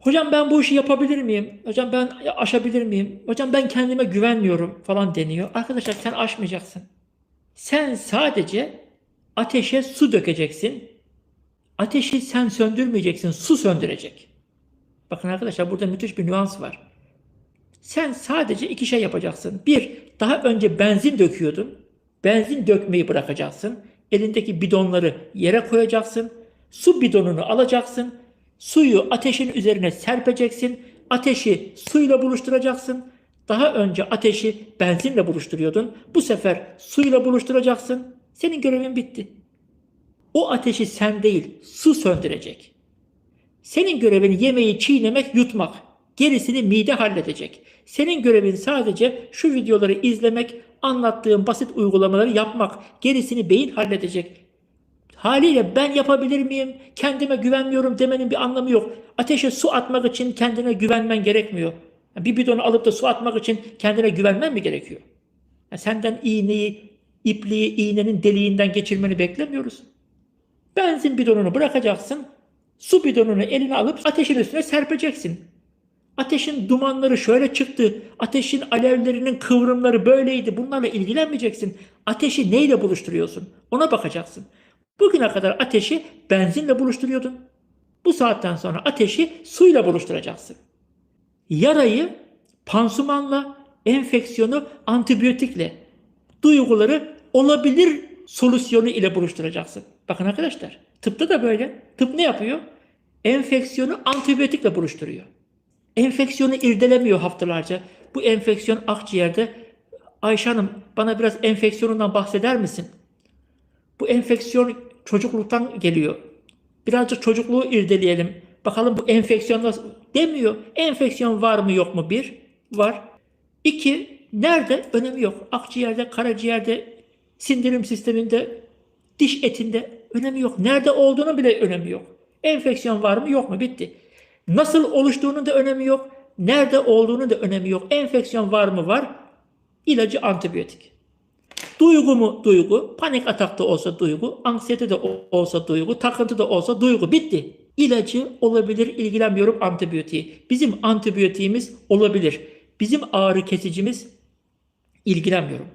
Hocam ben bu işi yapabilir miyim? Hocam ben aşabilir miyim? Hocam ben kendime güvenmiyorum falan deniyor. Arkadaşlar sen aşmayacaksın. Sen sadece ateşe su dökeceksin. Ateşi sen söndürmeyeceksin. Su söndürecek. Bakın arkadaşlar burada müthiş bir nüans var. Sen sadece iki şey yapacaksın. Bir, daha önce benzin döküyordun. Benzin dökmeyi bırakacaksın. Elindeki bidonları yere koyacaksın. Su bidonunu alacaksın. Suyu ateşin üzerine serpeceksin. Ateşi suyla buluşturacaksın. Daha önce ateşi benzinle buluşturuyordun. Bu sefer suyla buluşturacaksın. Senin görevin bitti. O ateşi sen değil, su söndürecek. Senin görevin yemeği çiğnemek, yutmak. Gerisini mide halledecek. Senin görevin sadece şu videoları izlemek, anlattığım basit uygulamaları yapmak. Gerisini beyin halledecek. Haliyle ben yapabilir miyim, kendime güvenmiyorum demenin bir anlamı yok. Ateşe su atmak için kendine güvenmen gerekmiyor. Bir bidonu alıp da su atmak için kendine güvenmen mi gerekiyor? Ya senden iğneyi, ipliği iğnenin deliğinden geçirmeni beklemiyoruz. Benzin bidonunu bırakacaksın. Su bidonunu eline alıp ateşin üstüne serpeceksin. Ateşin dumanları şöyle çıktı. Ateşin alevlerinin kıvrımları böyleydi. Bunlarla ilgilenmeyeceksin. Ateşi neyle buluşturuyorsun? Ona bakacaksın. Bugüne kadar ateşi benzinle buluşturuyordun. Bu saatten sonra ateşi suyla buluşturacaksın. Yarayı pansumanla, enfeksiyonu antibiyotikle, duyguları olabilir solüsyonu ile buluşturacaksın. Bakın arkadaşlar, tıpta da böyle. Tıp ne yapıyor? Enfeksiyonu antibiyotikle buluşturuyor. Enfeksiyonu irdelemiyor haftalarca. Bu enfeksiyon akciğerde. Ayşe Hanım bana biraz enfeksiyonundan bahseder misin? Bu enfeksiyon çocukluktan geliyor. Birazcık çocukluğu irdeleyelim. Bakalım bu enfeksiyon nasıl demiyor. Enfeksiyon var mı yok mu? Bir, var. İki, nerede? Önemi yok. Akciğerde, karaciğerde, sindirim sisteminde, diş etinde önemi yok. Nerede olduğunu bile önemi yok. Enfeksiyon var mı yok mu? Bitti. Nasıl oluştuğunun da önemi yok. Nerede olduğunu da önemi yok. Enfeksiyon var mı? Var. İlacı antibiyotik. Duygu mu? Duygu. Panik atakta olsa duygu. Anksiyete de olsa duygu. Takıntı da olsa duygu. Bitti. İlacı olabilir ilgilenmiyorum antibiyotiği. Bizim antibiyotiğimiz olabilir. Bizim ağrı kesicimiz ilgilenmiyorum.